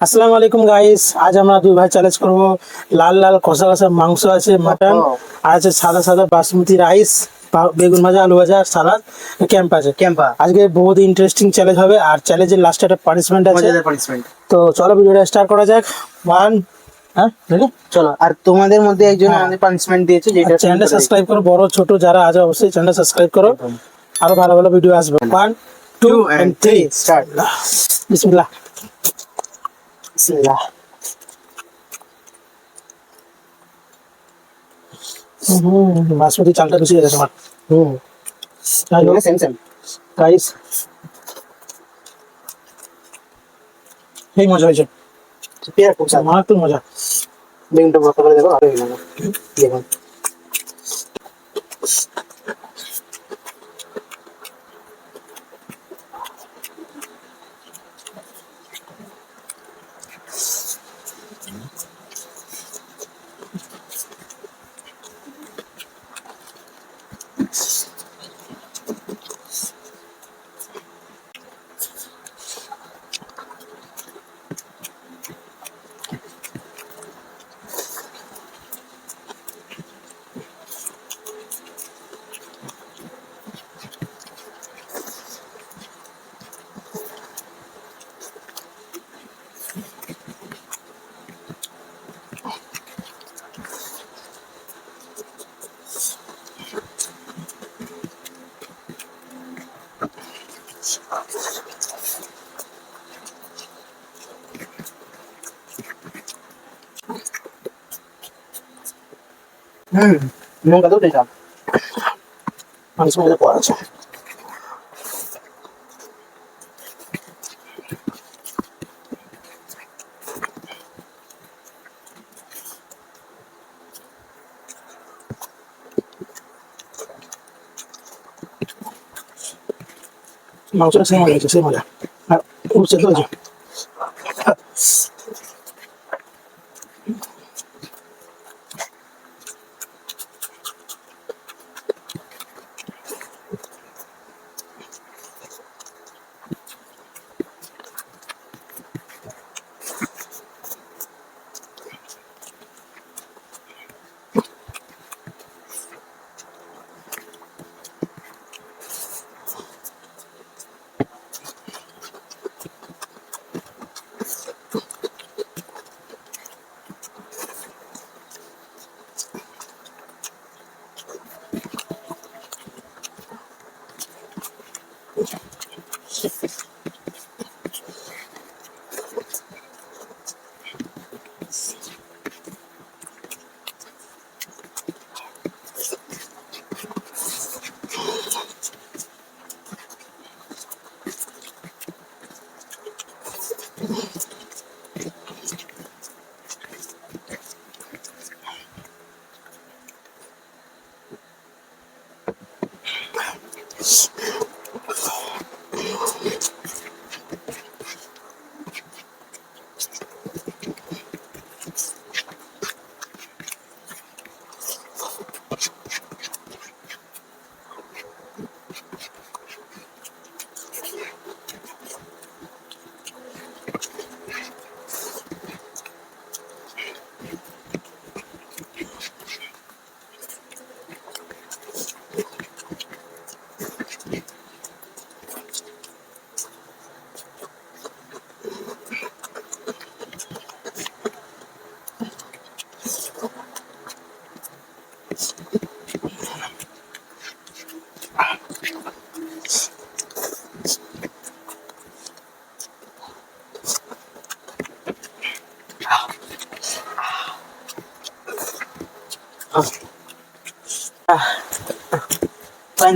আসসালামু আলাইকুম গাইস আজ আমরা দুই ভাই চ্যালেঞ্জ করব। লাল লাল কষা কষা মাংস আছে মাটন আর আছে সাদা সাদা বাসমতি রাইস বেগুন ভাজা আলু ভাজা সালাদ ক্যাম্প আছে। ক্যাম্পা আজকে বহুত ইন্টারেস্টিং চ্যালেঞ্জ হবে আর চ্যালেঞ্জের লাস্টে একটা পানিশমেন্ট আছে। তো চলো ভিডিওটা স্টার্ট করা যাক। ওয়ান হ্যাঁ? চলো আর তোমাদের মধ্যে একজন হ্যাঁ। আমাদের পানিশমেন্ট দিয়েছে যেটা চ্যানেলটা সাবস্ক্রাইব করো বড় ছোট যারা আছে অবশ্যই চ্যানেলটা সাবস্ক্রাইব করো। আরও ভালো ভালো ভিডিও আসবে। One two and three start বিসমিল্লাহ। বিসমিল্লাহ হুম বাসমতি চালটা বেশি গেছে আমার হুম। সেম সেম গাইস এই মজা হয়েছে। পেয়ার খুব সাদা মারাত্মক মজা। বেগুনটা বড় করে আরও দেখুন হুম লঙ্কা তো টেস্ট মাংস মজা পাওয়া আছে মাংসটা সেই মজা হয়েছে সেই মজা আর খুব সেদ্ধ হয়েছে ফাইনালি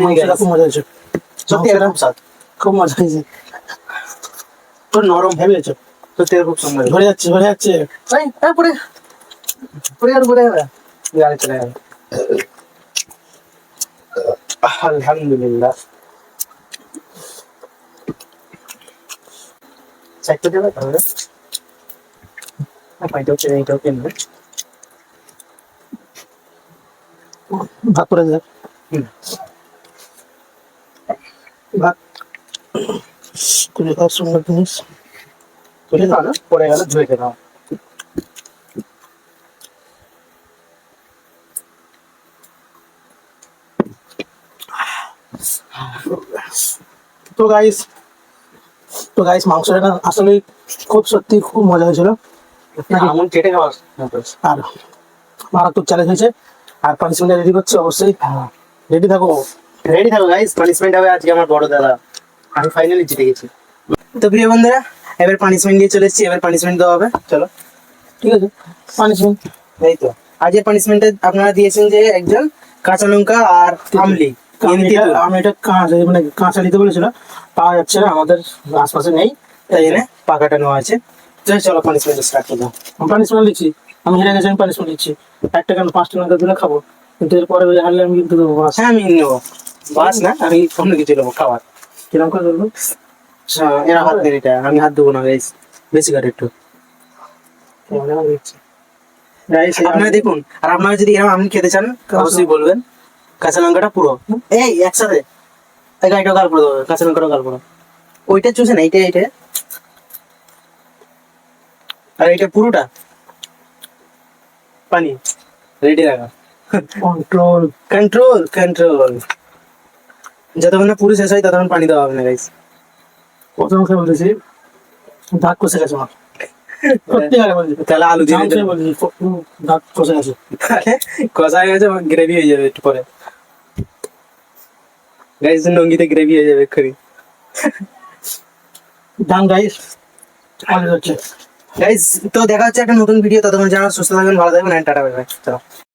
মাংসটা খুব মজা হয়েছে সত্যি এটা খুব স্বাদ খুব মজা হয়েছে পুরো নরম হেভি হয়েছে সত্যি এটা খুব সুন্দর ধরে যাচ্ছে ধরে যাচ্ছে এই এই আলহামদুলিল্লাহ চারটে দেবে তাহলে পাইটাও চেয়ে এইটাও কিনবে ভাগ করে হুম। ভাগ করে সুন্দর জিনিস পরে গেলে ধুয়ে খেতে তো গাইস তো গাইস মাংসটা না আসলে খুব সত্যি খুব মজা হয়েছিল। নাকি? আমন কেটে খাওয়ার আর মারাত্মক চ্যালেঞ্জ হয়েছে। আর পানিশমেন্ট রেডি করছে অবশ্যই। রেডি থাকো। রেডি থাকো গাইস পানিশমেন্ট হবে আজকে আমার বড় দাদা। আমি ফাইনালি জিতে গেছি। তো প্রিয় বন্ধুরা এবার পানিশমেন্ট নিয়ে চলে এসেছি। এবার পানিশমেন্ট দেওয়া হবে। চলো। ঠিক আছে। পানিশমেন্ট এই তো। আজকের পানিশমেন্টে আপনারা দিয়েছেন যে একজন কাঁচা লঙ্কা আর আমলি। আমি এটা- আমি কাঁচা মানে কাঁচা নিতে বলেছিল পাওয়া যাচ্ছে না আমাদের আশপাশে নেই তাই জন্য পাকাটা নেওয়া আছে তো চলো পানিশমেন্ট স্টার্ট করব পানিশমেন্ট দিচ্ছি আমি হেরে গেছি আমি পানিশমেন্ট দিচ্ছি একটা কেন পাঁচটা লঙ্কা দিলে খাব? কিন্তু এরপরে ওই হারলে আমি কিন্তু দেবো বাস। হ্যাঁ আমি নেব। বাস না আমি অন্য কিছু নেব খাবার। কীরকম করে ধরবো? আচ্ছা, এরা হাত দেন এটা আমি হাত দেবো না গাইস বেশি করে একটু। আপনারা দেখুন আর আপনারা যদি এরকম আপনি খেতে চান অবশ্যই বলবেন। কাঁচা লঙ্কাটা পুরো। এই একসাথে। এই গাল পুরো কাঁচা গাল পুরো ওইটা চুষে না এইটা এইটা আর এইটা পুরোটা। পানি। রেডি রাখা। কন্ট্রোল কন্ট্রোল কন্ট্রোল যতক্ষণ না পুরো শেষ হয় ততক্ষণ পানি দেওয়া হবে না গাইস প্রথম খেয়ে বলেছি? দাঁত কষে গেছে আমার। তাহলে আলু দিয়ে উম, কষে গেছে কষা হয়ে গেছে গ্রেভি হয়ে যাবে একটু পরে। গাইস নঙ্গিতে গ্রেভি হয়ে যাবে এক্ষুনি। ডান গাইস গাইস তো দেখা হচ্ছে একটা নতুন ভিডিও ততক্ষণ যারা সুস্থ থাকবেন, ভালো থাকবেন টাটা বাই বাই চলো।